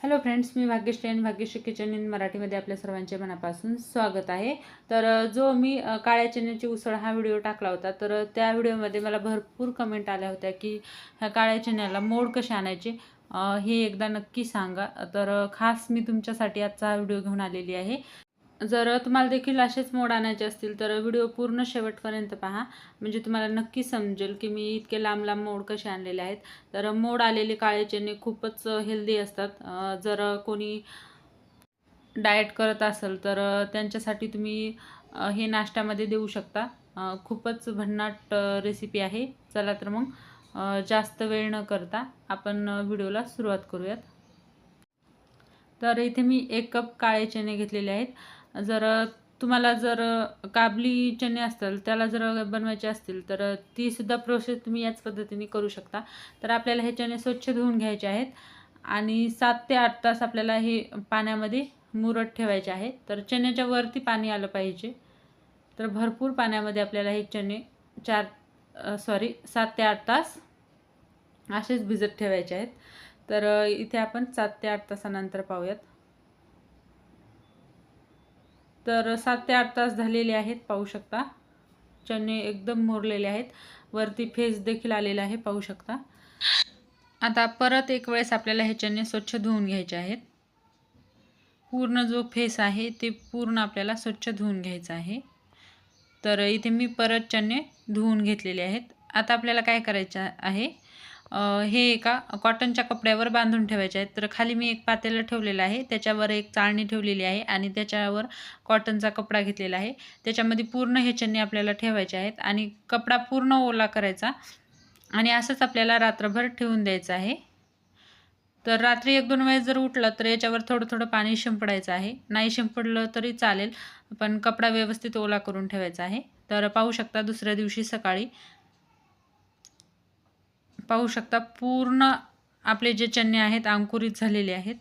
Hello friends मी भाग्यश्री आणि Bhagyashree kitchen in मराठीमध्ये आपल्या सर्वांचे मनापासून स्वागत आहे. तर जो मी काळ्या चण्याची उसळ हा व्हिडिओ टाकला होता तर त्या व्हिडिओमध्ये मला भरपूर कमेंट आल्या होत्या की ह्या काळ्या चण्याला मोड कसे आणायचे? हे एकदा नक्की सांगा. तर खास मी तुमच्यासाठी आजचा हा व्हिडिओ घेऊन आलेली आहे. जर तुम्हाला देखील असेच मोड आणायचे असतील तर व्हिडिओ पूर्ण शेवटपर्यंत पहा. म्हणजे तुम्हाला नक्की समजेल की मी इतके लांब लांब मोड कसे आणलेले आहेत. तर मोड आलेले काळे चणे खूपच हेल्दी असतात. जर कोणी डाएट करत असेल तर त्यांच्यासाठी तुम्ही हे नाश्त्यामध्ये देऊ शकता. खूपच भन्नाट रेसिपी आहे. चला तर मग जास्त वेळ न करता आपण व्हिडिओला सुरुवात करूयात. तर इथे मी एक कप काळे चणे घेतलेले आहेत. जर तुम्हाला जर काबली चणे असतील त्याला जर बनवायचे असतील तर तीसुद्धा प्रोसेस तुम्ही याच पद्धतीने करू शकता. तर आपल्याला हे चणे स्वच्छ धुवून घ्यायचे आहेत आणि सात ते आठ तास आपल्याला हे पाण्यामध्ये मुरत ठेवायचे आहे. तर चण्याच्या वरती पाणी आलं पाहिजे. तर भरपूर पाण्यामध्ये आपल्याला हे चणे चार सॉरी सात ते आठ तास असेच भिजत ठेवायचे आहेत. तर इथे आपण सात ते आठ तासानंतर पाहूयात. तर सात ते आठ तास झालेले आहेत पाहू शकता. चणे एकदम मोरलेले आहेत. वरती फेस देखील आलेला आहे पाहू शकता. आता परत एक वेळेस आपल्याला हे चणे स्वच्छ धुवून घ्यायचे आहेत. पूर्ण जो फेस आहे ते पूर्ण आपल्याला स्वच्छ धुवून घ्यायचं आहे. तर इथे मी परत चणे धुवून घेतलेले आहेत. आता आपल्याला काय करायचं आहे? हे एका कॉटनच्या कपड्यावर बांधून ठेवायचे आहेत. तर खाली मी एक पातेलं ठेवलेलं आहे. त्याच्यावर एक चाळणी ठेवलेली आहे आणि त्याच्यावर कॉटनचा कपडा घेतलेला आहे. त्याच्यामध्ये पूर्ण हे आपल्याला ठेवायचे आहेत आणि कपडा पूर्ण ओला करायचा आणि असंच आपल्याला रात्रभर ठेवून द्यायचं आहे. तर रात्री एक दोन वेळेस जर उठलं तर याच्यावर थोडं थोडं पाणी शिंपडायचं आहे. नाही शिंपडलं तरी चालेल पण कपडा व्यवस्थित ओला करून ठेवायचा आहे. तर पाहू शकता दुसऱ्या दिवशी सकाळी पाहू शकता पूर्ण आपले जे चणे आहेत अंकुरित झालेले आहेत.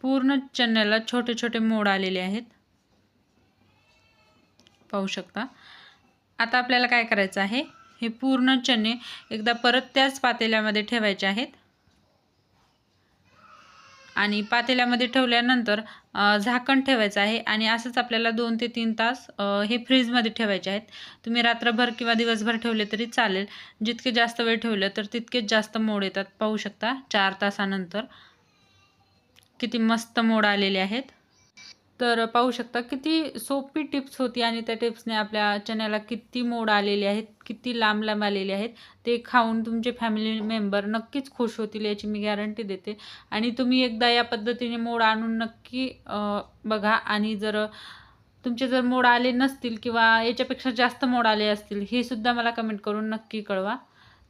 पूर्ण चण्याला छोटे छोटे मोड आलेले आहेत. पाहू शकता. आता आपल्याला काय करायचं आहे? हे पूर्ण चणे एकदा परत त्याच पातेल्यामध्ये ठेवायचे आहेत. आणि पातेल्यामध्ये ठेवल्यानंतर झाकण ठेवायचं आहे आणि असंच आपल्याला दोन ते तीन तास हे फ्रीजमध्ये ठेवायचे आहेत. तुम्ही रात्रभर किंवा दिवसभर ठेवले तरी चालेल. जितके जास्त वेळ ठेवलं तर तितकेच जास्त मोड येतात. पाहू शकता चार तासानंतर किती मस्त मोड आलेले आहेत. तर पाहू शकता किती सोपी टिप्स होती आणि त्या टिप्सने आपल्या चण्याला किती मोड आलेले आहेत किती लांब लांब आलेले आहेत ते खाऊन तुमचे फॅमिली मेंबर नक्कीच खुश होतील याची मी गॅरंटी देते. आणि तुम्ही एकदा या पद्धतीने मोड आणून नक्की बघा आणि जर तुमचे जर मोड आले नसतील किंवा याच्यापेक्षा जास्त मोड आले असतील हे सुद्धा मला कमेंट करून नक्की कळवा.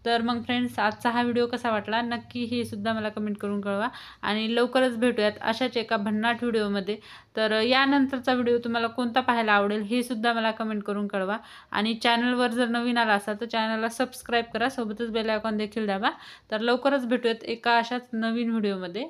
तर मग फ्रेंड्स आजचा हा व्हिडिओ कसा वाटला? नक्की हे सुद्धा मला कमेंट करून कळवा. आणि लवकरच भेटूयात अशाच एका भन्नाट व्हिडिओमध्ये तर यानंतरचा व्हिडिओ तुम्हाला कोणता पाहायला आवडेल हे सुद्धा मला कमेंट करून कळवा. आणि चॅनलवर जर नवीन आला असाल तर चॅनलला सबस्क्राईब करा. सोबतच बेल आयकॉन देखील दाबा. तर लवकरच भेटूयात एका अशाच नवीन व्हिडिओमध्ये